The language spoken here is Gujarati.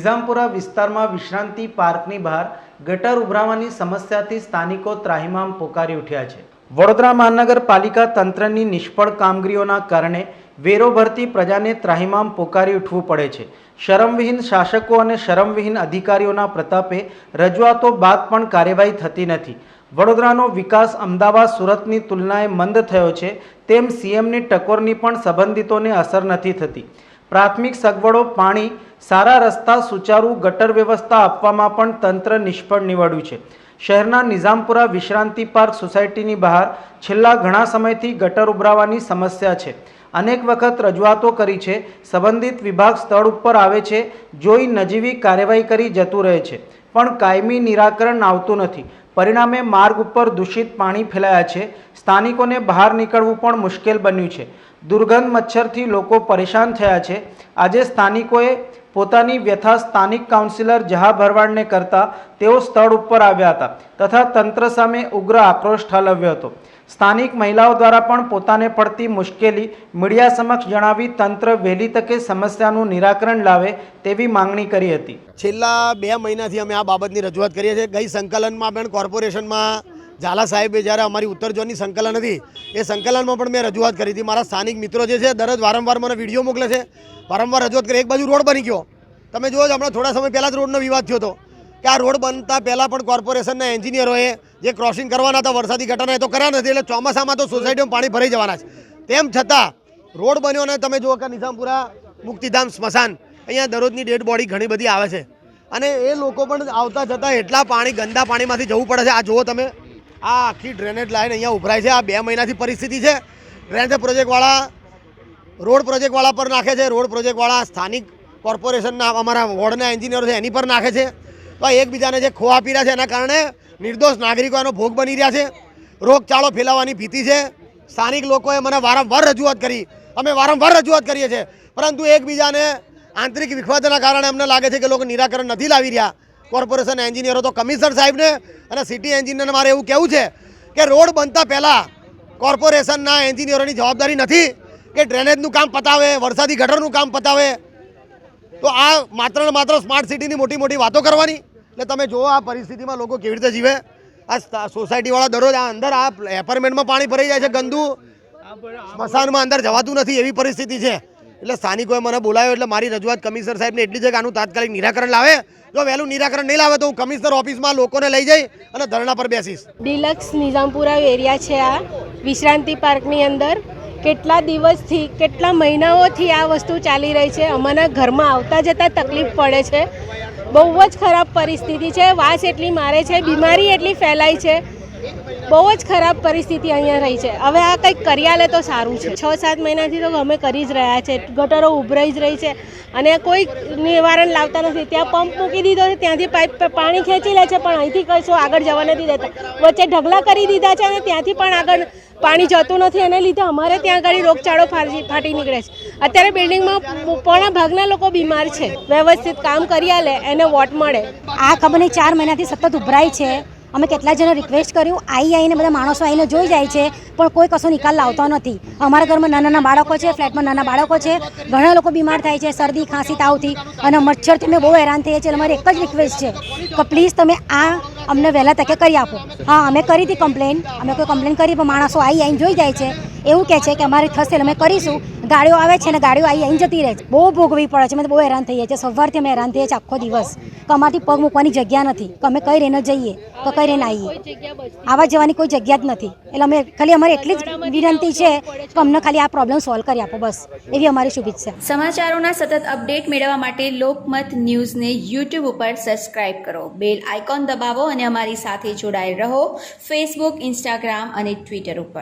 નિઝામપુરા વિસ્તારમાં વિશ્રાંતિ પાર્કની બહાર ગટર ઉભરાવાની સમસ્યાથી સ્થાનિકો ત્રાહિમામ પોકારી ઉઠ્યા છે. વડોદરા મહાનગરપાલિકા તંત્રની નિષ્ફળ કામગીરીઓના કારણે વેરો ભરતી પ્રજાને ત્રાહિમામ પોકારી ઉઠવું પડે છે. શરમવિહીન શાસકો અને શરમવિહીન અધિકારીઓના પ્રતાપે રજૂઆતો બાદ પણ કાર્યવાહી થતી નથી. વડોદરાનો વિકાસ અમદાવાદ સુરતની તુલનાએ મંદ થયો છે, તેમ સીએમની ટકોરની પણ સંબંધિતોને અસર નથી થતી. પ્રાથમિક સગવડો પાણી સારા રસ્તા, સુચારુ, ગટર વ્યવસ્થા આપવામાં પણ તંત્ર નિષ્ફળ નીવડ્યું છે. શહેરના નિઝામપુરા વિશ્રાંતિ પાર્ક સોસાયટીની બહાર છેલ્લા ઘણા સમયથી ગટર ઉભરાવાની સમસ્યા છે. અનેક વખત રજૂઆતો કરી છે, સંબંધિત વિભાગ સ્થળ ઉપર આવે છે, જોઈ નજીવી કાર્યવાહી કરી જતું રહે છે. પણ કાયમી નિરાકરણ આવતું નથી. પરિણામે માર્ગ ઉપર દૂષિત પાણી ફેલાયા છે. સ્થાનિકોને બહાર નીકળવું પણ મુશ્કેલ બન્યું છે. દુર્ગંધ મચ્છરથી લોકો પરેશાન થયા છે. આજે સ્થાનિકોએ પોતાની વ્યથા સ્થાનિક કાઉન્સિલર જહા ભરવાડને કરતા તેઓ સ્થળ ઉપર આવ્યા હતા તથા તંત્ર સામે ઉગ્ર આક્રોશ ઠાલવ્યો હતો. સ્થાનિક મહિલાઓ દ્વારા પણ પોતાને પડતી મુશ્કેલી મીડિયા સમક્ષ જણાવી તંત્ર વહેલી તકે સમસ્યાનું નિરાકરણ લાવે તેવી માંગણી કરી હતી. છેલ્લા બે મહિનાથી અમે આ બાબતની રજૂઆત કરીએ છીએ. ગઈ સંકલનમાં પણ કોર્પોરેશનમાં ઝાલા સાહેબે જ્યારે અમારી ઉત્તર ઝોનની સંકલન હતી, એ સંકલનમાં પણ મેં રજૂઆત કરી હતી. મારા સ્થાનિક મિત્રો જે છે, દરરોજ વારંવાર મને વીડિયો મોકલે છે. વારંવાર રજૂઆત કરી. એક બાજુ રોડ બની ગયો. તમે જુઓ હમણાં થોડા સમય પહેલાં જ રોડનો વિવાદ થયો હતો. કે આ રોડ બનતા પહેલાં પણ કોર્પોરેશનના એન્જિનિયરોએ જે ક્રોસિંગ કરવાના હતા, વરસાદી ઘટના એ તો કર્યા નથી. એટલે ચોમાસામાં તો સોસાયટીમાં પાણી ભરાઈ જવાના છે. તેમ છતાં, રોડ બન્યો ને તમે જુઓ કે નિઝામપુરા, મુક્તિધામ, સ્મશાન, અહીંયા દરરોજની ડેડ બોડી ઘણી બધી આવે છે. અને એ લોકો પણ આવતા જતાં એટલા પાણી, ગંદા પાણીમાંથી જવું પડે છે. આ જુઓ તમે આ આખી ડ્રેનેજ લાઈન અહીંયા ઉભરાય છે. આ બે મહિનાથી પરિસ્થિતિ છે. ડ્રેનેજ પ્રોજેક્ટવાળા રોડ પ્રોજેક્ટવાળા પર નાખે છે. રોડ પ્રોજેક્ટવાળા સ્થાનિક કોર્પોરેશનના અમારા વોર્ડના એન્જિનિયરો છે, એની પર નાખે છે. તો એકબીજાને જે ખોવા આપી રહ્યા છે, એના કારણે નિર્દોષ નાગરિકો એનો ભોગ બની રહ્યા છે. રોગચાળો ફેલાવાની ભીતિ છે. સ્થાનિક લોકોએ મને વારંવાર રજૂઆત કરી. અમે વારંવાર રજૂઆત કરીએ છીએ. પરંતુ એકબીજાને આંતરિક વિખવાદના કારણે અમને લાગે છે કે લોકો નિરાકરણ નથી લાવી રહ્યા. કોર્પોરેશન એન્જિનિયરો તો કમિશનર સાહેબને અને સિટી એન્જિનિયરને મારે એવું કહેવું છે કે રોડ બનતા પહેલાં કોર્પોરેશનના એન્જિનિયરોની જવાબદારી નથી કે ડ્રેનેજનું કામ પતાવે વરસાદી ગટરનું કામ પતાવે. તો આ માત્ર ને માત્ર સ્માર્ટ સિટીની મોટી મોટી વાતો કરવાની. એટલે તમે જુઓ આ પરિસ્થિતિમાં લોકો કેવી રીતે જીવે. આ સોસાયટીવાળા દરરોજ આ અંદર આ એપાર્ટમેન્ટમાં પાણી ભરાઈ જાય છે ગંદુ. સ્મશાનમાં અંદર જવાતું નથી એવી પરિસ્થિતિ છે. એટલે સ્થાનિકોએ મને બોલાવ્યો એટલે મારી રજૂઆત કમિશનર સાહેબને એટલી છે કે આનું તાત્કાલિક નિરાકરણ લાવે. જો વહેલું નિરાકરણ નહીં લાવે તો હું કમિશનર ઓફિસમાં લોકોને લઈ જઈ અને ધરણા પર બેસીશ. ડિલક્સ નિઝામપુરા એરિયા છે આ. વિશ્રાંતિ પાર્કની અંદર કેટલા દિવસથી, કેટલા મહિનાઓથી આ વસ્તુ ચાલી રહી છે? અમારા ઘરમાં આવતા જતાં તકલીફ પડે છે. બહુ જ ખરાબ પરિસ્થિતિ છે. વાસ એટલી મારે છે, બીમારી એટલી ફેલાય છે. બહુ જ ખરાબ પરિસ્થિતિ અહીંયા રહી છે. હવે આ કંઈક કરી આલે તો સારું છે. છ સાત મહિનાથી તો અમે કરી જ રહ્યા છે. ગટરો ઉભરાઈ જ રહી છે. અને કોઈ નિવારણ લાવતા નથી. ત્યાં પંપ મૂકી દીધો છે. ત્યાંથી પાઇપ પાણી ખેંચી લે છે. પણ અહીંથી કશું આગળ જવા નથી દેતા. વચ્ચે ઢગલા કરી દીધા છે અને ત્યાંથી પણ આગળ પાણી જતું નથી. એને લીધે અમારે ત્યાં આગળ રોગચાળો ફાટી નીકળે છે. અત્યારે બિલ્ડિંગમાં પોણા ભાગના લોકો બીમાર છે. વ્યવસ્થિત કામ કરી આલે, એને વોટ મળે. આ કંપની ચાર મહિનાથી સતત ઉભરાય છે. અમે કેટલા જણા રિક્વેસ્ટ કર્યું? આવી આવીને બધા માણસો આવીને જોઈ જાય છે, પણ કોઈ કશો નિકાલ લાવતો નથી. અમારા ઘરમાં નાના નાના બાળકો છે, ફ્લેટમાં નાના બાળકો છે. ઘણા લોકો બીમાર થાય છે, શરદી, ખાંસી, તાવથી, અને મચ્છરથી અમે બહુ હેરાન થઈએ છીએ. અમારી એક જ રિક્વેસ્ટ છે કે પ્લીઝ તમે આ અમને વહેલા તકે કરી આપો. હા, અમે કરી હતી કમ્પ્લેન અમે કોઈ કમ્પ્લેન કરી, પણ માણસો આવી આવીને જોઈ જાય છે. એવું કહે છે કે અમારે થશે અમે કરીશું. ગાડીઓ આવે છે ને ગાડીઓ આવી આવીને જતી રહે છે. બહુ ભોગવી પડે છે. અમે બહુ હેરાન થઈએ છીએ. સવારથી અમે હેરાન થઈએ છીએ આખો દિવસ. કે અમારથી પગ મૂકવાની જગ્યા નથી. કે અમે કઈ રહીને જઈએ. તો કરીને આવીએ. આવા જવાની કોઈ જગ્યા જ નથી. એટલે અમે ખાલી અમારી એટલી જ વિનંતી છે કે અમને ખાલી આ પ્રોબ્લેમ સોલ્વ કરી આપો બસ. એવી અમારી શુભેચ્છા સમાચારોના સતત અપડેટ મેળવવા માટે લોકમત ન્યૂઝને યુટ્યુબ ઉપર સબસ્ક્રાઇબ કરો. બેલ આઇકોન દબાવો અને અમારી સાથે જોડાયેલ રહો. ફેસબુક ઇન્સ્ટાગ્રામ અને ટ્વિટર ઉપર.